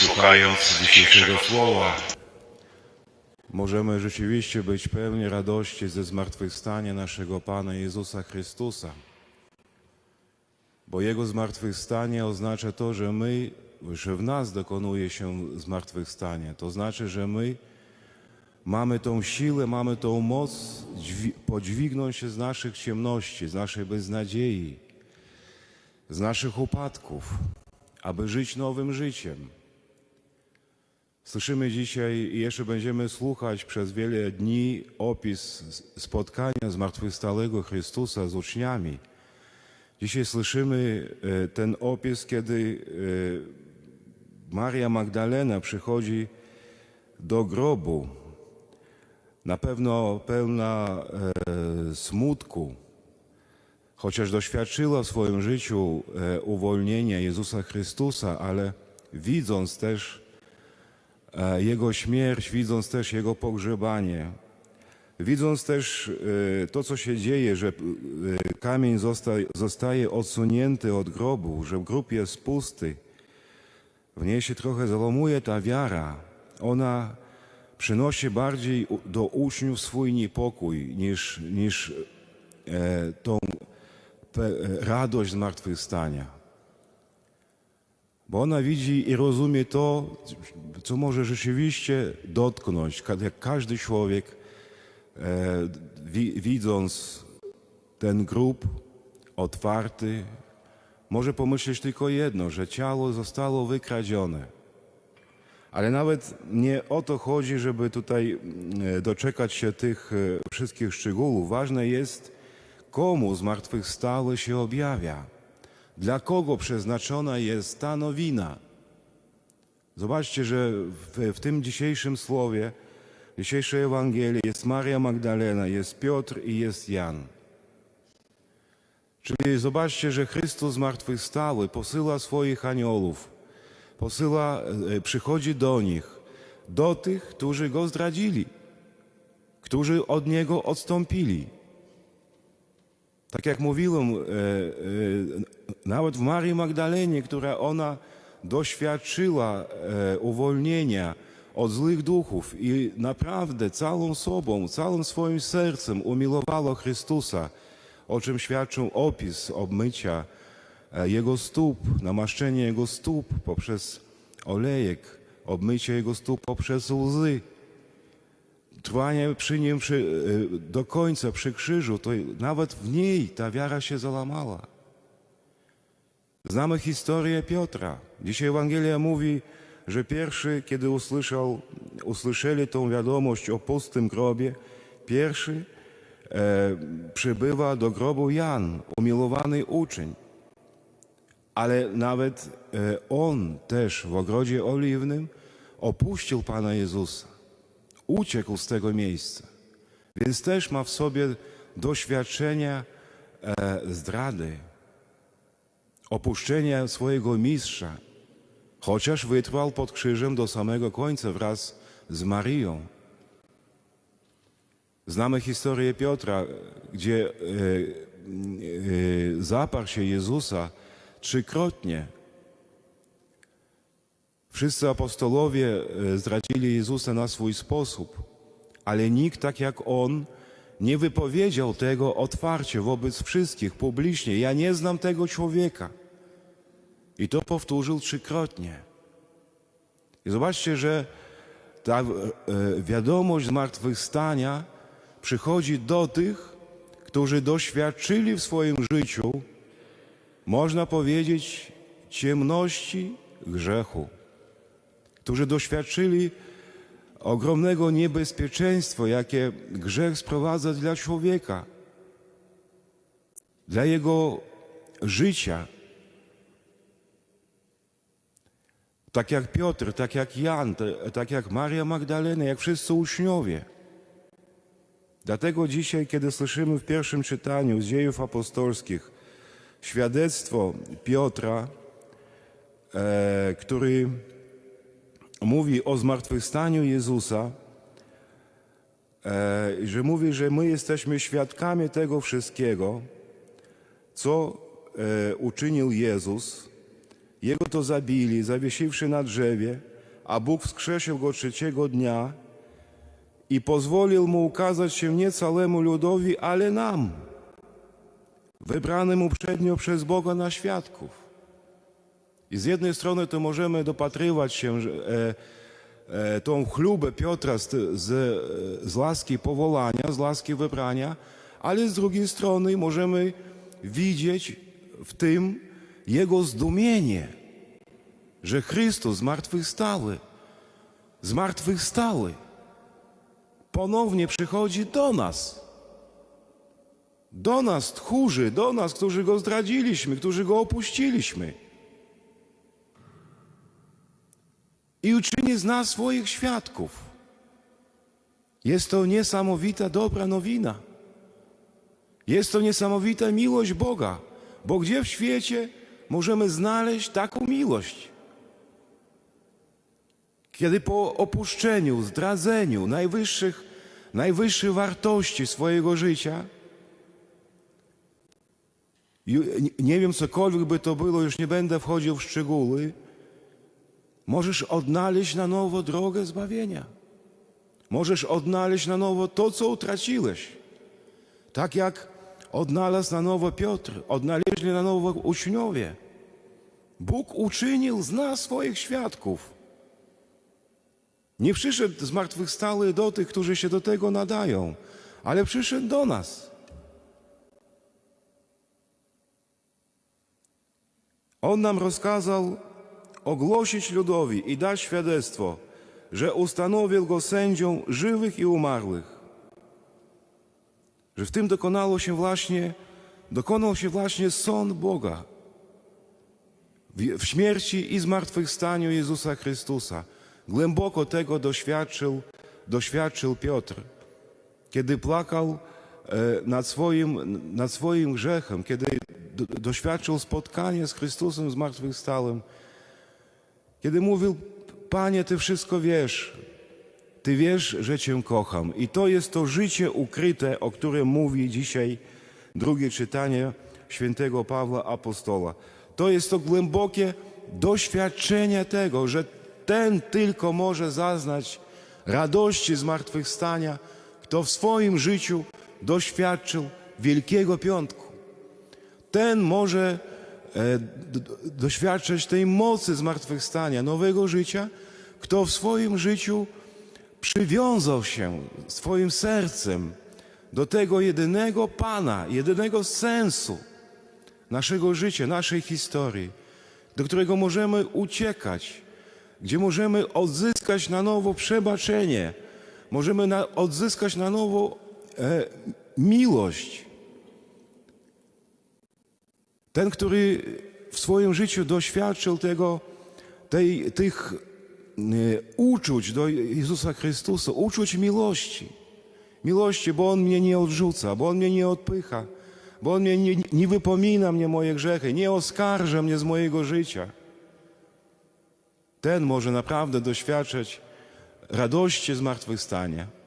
słuchając dzisiejszego słowa. Możemy rzeczywiście być pełni radości ze zmartwychwstania naszego Pana Jezusa Chrystusa. Bo Jego zmartwychwstanie oznacza to, że my, że w nas dokonuje się zmartwychwstanie. To znaczy, że my mamy tą siłę, mamy tą moc dźwi- podźwignąć się z naszych ciemności, z naszej beznadziei, z naszych upadków, aby żyć nowym życiem. Słyszymy dzisiaj i jeszcze będziemy słuchać przez wiele dni opis spotkania zmartwychwstałego Chrystusa z uczniami. Dzisiaj słyszymy e, ten opis, kiedy e, Maria Magdalena przychodzi do grobu, na pewno pełna e, smutku, chociaż doświadczyła w swoim życiu uwolnienia Jezusa Chrystusa, ale widząc też Jego śmierć, widząc też Jego pogrzebanie, widząc też e, to, co się dzieje, że e, kamień zosta, zostaje odsunięty od grobu, że grób jest pusty, w niej się trochę załamuje ta wiara. Ona przynosi bardziej do uczniów swój niepokój niż, niż e, tą e, radość zmartwychwstania. Bo ona widzi i rozumie to, co może rzeczywiście dotknąć, jak każdy człowiek, e, wi, widząc ten grób otwarty, może pomyśleć tylko jedno, że ciało zostało wykradzione. Ale nawet nie o to chodzi, żeby tutaj mm, doczekać się tych e, wszystkich szczegółów. Ważne jest, komu zmartwychwstały się objawia. Dla kogo przeznaczona jest ta nowina? Zobaczcie, że w, w tym dzisiejszym słowie, dzisiejszej Ewangelii jest Maria Magdalena, jest Piotr i jest Jan. Czyli zobaczcie, że Chrystus zmartwychwstały posyła swoich aniołów, posyła, e, przychodzi do nich, do tych, którzy go zdradzili, którzy od niego odstąpili. Tak jak mówiłem, e, e, nawet w Marii Magdalenie, która ona doświadczyła e, uwolnienia od złych duchów i naprawdę całą sobą, całym swoim sercem umiłowała Chrystusa, o czym świadczył opis obmycia Jego stóp, namaszczenie Jego stóp poprzez olejek, obmycie Jego stóp poprzez łzy trwanie przy nim przy, e, do końca przy krzyżu, to nawet w niej ta wiara się załamała. Znamy historię Piotra. Dzisiaj Ewangelia mówi, że pierwszy, kiedy usłyszał, usłyszeli tą wiadomość o pustym grobie, pierwszy e, przybywa do grobu Jan, umiłowany uczeń. Ale nawet e, on też w ogrodzie oliwnym opuścił Pana Jezusa uciekł z tego miejsca. Więc też ma w sobie doświadczenia e, zdrady, opuszczenia swojego mistrza, chociaż wytrwał pod krzyżem do samego końca wraz z Marią. Znamy historię Piotra, gdzie e, e, zaparł się Jezusa trzykrotnie. Wszyscy apostolowie e, zdradzili Jezusa na swój sposób, ale nikt tak jak On nie wypowiedział tego otwarcie wobec wszystkich, publicznie. Ja nie znam tego człowieka. I to powtórzył trzykrotnie. I zobaczcie, że ta e, wiadomość zmartwychwstania przychodzi do tych, którzy doświadczyli w swoim życiu, można powiedzieć, ciemności grzechu którzy doświadczyli ogromnego niebezpieczeństwa, jakie grzech sprowadza dla człowieka, dla jego życia. Tak jak Piotr, tak jak Jan, tak jak Maria Magdalena, jak wszyscy uczniowie. Dlatego dzisiaj, kiedy słyszymy w pierwszym czytaniu z dziejów apostolskich świadectwo Piotra, e, który mówi o zmartwychwstaniu Jezusa, e, że mówi, że my jesteśmy świadkami tego wszystkiego, co e, uczynił Jezus. Jego to zabili, zawiesiwszy na drzewie, a Bóg wskrzesił go trzeciego dnia i pozwolił mu ukazać się nie całemu ludowi, ale nam, wybranym uprzednio przez Boga na świadków. I z jednej strony to możemy dopatrywać się e, e, tą chlubę Piotra z, z, z łaski powołania, z łaski wybrania, ale z drugiej strony możemy widzieć w tym jego zdumienie, że Chrystus zmartwychwstały, zmartwychwstały, ponownie przychodzi do nas. Do nas, tchórzy, do nas, którzy go zdradziliśmy, którzy go opuściliśmy. I uczyni z nas swoich świadków. Jest to niesamowita, dobra nowina. Jest to niesamowita miłość Boga, bo gdzie w świecie możemy znaleźć taką miłość? Kiedy po opuszczeniu, zdradzeniu najwyższych, najwyższych wartości swojego życia, nie wiem, cokolwiek by to było, już nie będę wchodził w szczegóły, możesz odnaleźć na nowo drogę zbawienia. Możesz odnaleźć na nowo to, co utraciłeś. Tak jak odnalazł na nowo Piotr, odnaleźli na nowo uczniowie. Bóg uczynił z nas swoich świadków. Nie przyszedł zmartwychwstały do tych, którzy się do tego nadają, ale przyszedł do nas. On nam rozkazał ogłosić ludowi i dać świadectwo, że ustanowił go sędzią żywych i umarłych. Że w tym dokonało się właśnie, dokonał się właśnie sąd Boga w, śmierci i zmartwychwstaniu Jezusa Chrystusa. Głęboko tego doświadczył, doświadczył Piotr, kiedy plakał e, nad swoim, nad swoim grzechem, kiedy do, doświadczył spotkania z Chrystusem zmartwychwstałym, kiedy mówił, Panie, Ty wszystko wiesz, Ty wiesz, że Cię kocham. I to jest to życie ukryte, o którym mówi dzisiaj drugie czytanie świętego Pawła Apostola. To jest to głębokie doświadczenie tego, że ten tylko może zaznać radości zmartwychwstania, kto w swoim życiu doświadczył Wielkiego Piątku. Ten może doświadczać tej mocy zmartwychwstania, nowego życia, kto w swoim życiu przywiązał się swoim sercem do tego jedynego Pana, jedynego sensu naszego życia, naszej historii, do którego możemy uciekać, gdzie możemy odzyskać na nowo przebaczenie, możemy na, odzyskać na nowo e, miłość. Ten, który w swoim życiu doświadczył tego, tej, tych e, uczuć do Jezusa Chrystusa, uczuć miłości. Miłości, bo On mnie nie odrzuca, bo On mnie nie odpycha, bo On mnie nie, nie wypomina mnie moje grzechy, nie oskarża mnie z mojego życia. Ten może naprawdę doświadczać radości zmartwychwstania.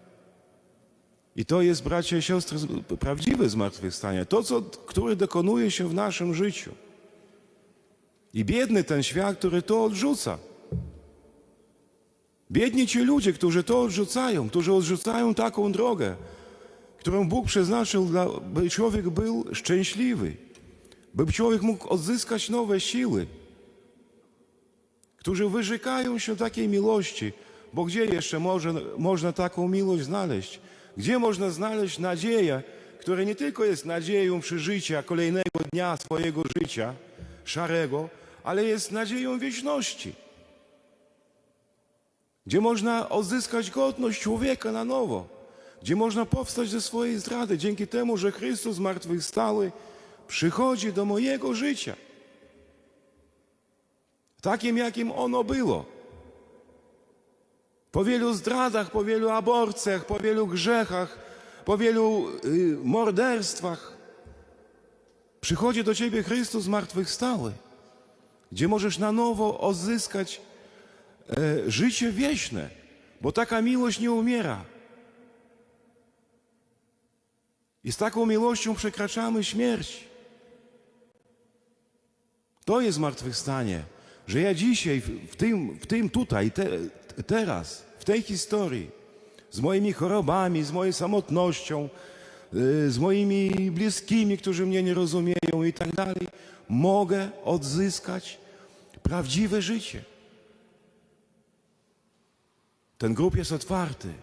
I to jest, bracia i siostry, prawdziwe zmartwychwstanie. To, co, które dokonuje się w naszym życiu. I biedny ten świat, który to odrzuca. Biedni ci ludzie, którzy to odrzucają, którzy odrzucają taką drogę, którą Bóg przeznaczył, dla, by człowiek był szczęśliwy, by człowiek mógł odzyskać nowe siły, którzy wyrzekają się takiej miłości, bo gdzie jeszcze może, można taką miłość znaleźć? Gdzie można znaleźć nadzieję, która nie tylko jest nadzieją przeżycia kolejnego dnia swojego życia, szarego, ale jest nadzieją wieczności? Gdzie można odzyskać godność człowieka na nowo? Gdzie można powstać ze swojej zdrady dzięki temu, że Chrystus zmartwychwstały przychodzi do mojego życia? Takim, jakim ono było. Po wielu zdradach, po wielu aborcjach, po wielu grzechach, po wielu y, morderstwach przychodzi do ciebie Chrystus zmartwychwstały, gdzie możesz na nowo odzyskać e, życie wieczne, bo taka miłość nie umiera. I z taką miłością przekraczamy śmierć. To jest zmartwychwstanie. że ja dzisiaj, w tym, w tym tutaj, te, teraz, w tej historii, z moimi chorobami, z moją samotnością, y, z moimi bliskimi, którzy mnie nie rozumieją i tak dalej, mogę odzyskać prawdziwe życie. Ten grób jest otwarty.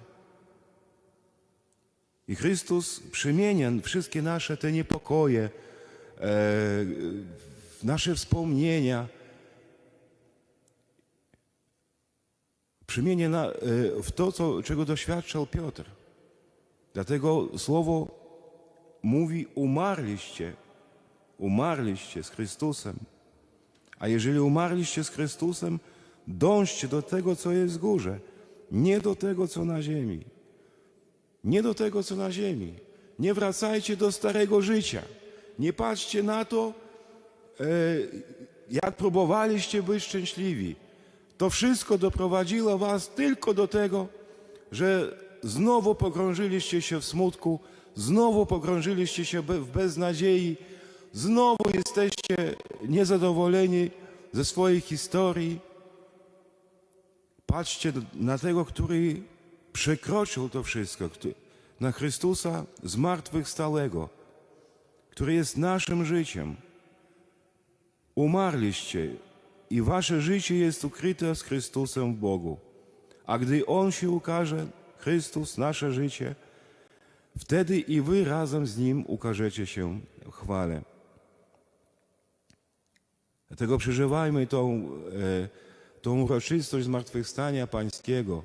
I Chrystus przemienia wszystkie nasze te niepokoje, e, nasze wspomnienia, przemienia na, e, w to, co, czego doświadczał Piotr. Dlatego słowo mówi: umarliście, umarliście z Chrystusem. A jeżeli umarliście z Chrystusem, dążcie do tego, co jest w górze, nie do tego, co na ziemi. Nie do tego, co na ziemi. Nie wracajcie do starego życia. Nie patrzcie na to, e, jak próbowaliście być szczęśliwi. To wszystko doprowadziło was tylko do tego, że znowu pogrążyliście się w smutku, znowu pogrążyliście się w beznadziei, znowu jesteście niezadowoleni ze swojej historii. Patrzcie na tego, który przekroczył to wszystko, na Chrystusa zmartwychwstałego, który jest naszym życiem. Umarliście i wasze życie jest ukryte z Chrystusem w Bogu. A gdy On się ukaże, Chrystus, nasze życie, wtedy i wy razem z Nim ukażecie się w chwale. Dlatego przeżywajmy tą, e, tą uroczystość zmartwychwstania Pańskiego,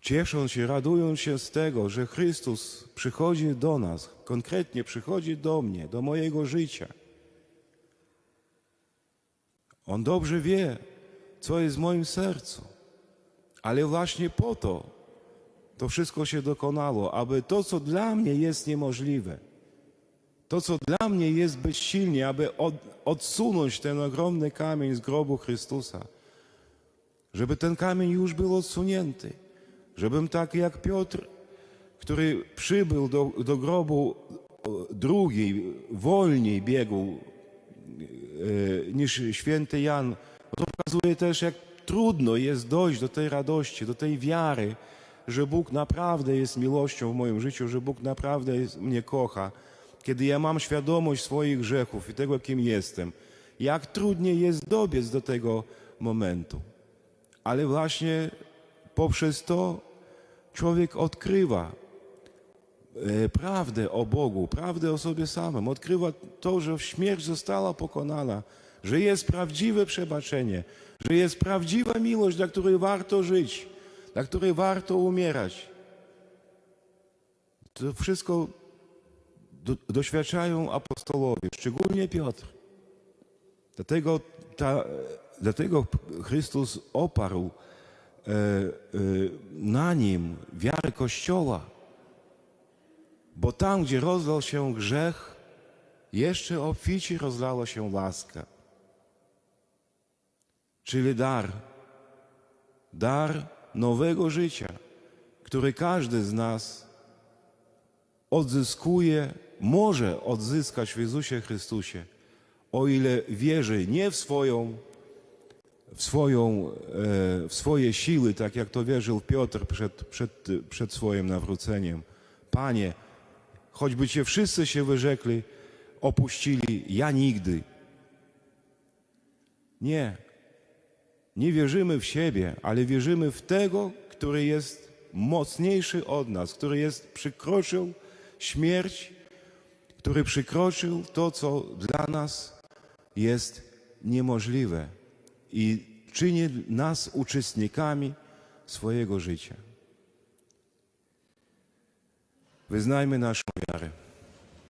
ciesząc się, radując się z tego, że Chrystus przychodzi do nas, konkretnie przychodzi do mnie, do mojego życia. On dobrze wie, co jest w moim sercu, ale właśnie po to to wszystko się dokonało, aby to, co dla mnie jest niemożliwe, to, co dla mnie jest bezsilnie, aby od, odsunąć ten ogromny kamień z grobu Chrystusa, żeby ten kamień już był odsunięty, żebym tak jak Piotr, który przybył do, do grobu o, drugi, wolniej biegł e, niż święty Jan. To pokazuje też, jak trudno jest dojść do tej radości, do tej wiary, że Bóg naprawdę jest miłością w moim życiu, że Bóg naprawdę mnie kocha. Kiedy ja mam świadomość swoich grzechów i tego, kim jestem, jak trudniej jest dobiec do tego momentu. Ale właśnie poprzez to człowiek odkrywa prawdę o Bogu, prawdę o sobie samym. Odkrywa to, że śmierć została pokonana, że jest prawdziwe przebaczenie, że jest prawdziwa miłość, dla której warto żyć, dla której warto umierać. To wszystko do, doświadczają apostolowie, szczególnie Piotr. Dlatego, ta, dlatego Chrystus oparł e, e, na nim wiarę Kościoła. Bo tam, gdzie rozlał się grzech, jeszcze obficie rozlała się łaska. Czyli dar, dar nowego życia, który każdy z nas odzyskuje, może odzyskać w Jezusie Chrystusie, o ile wierzy nie w swoją, w, swoją, e, w swoje siły, tak jak to wierzył Piotr przed, przed, przed swoim nawróceniem. Panie, choćby Cię wszyscy się wyrzekli, opuścili, ja nigdy. Nie. Nie wierzymy w siebie, ale wierzymy w tego, który jest mocniejszy od nas, który jest przykroczył śmierć, który przykroczył to, co dla nas jest niemożliwe i czyni nas uczestnikami swojego życia. знаємо нашу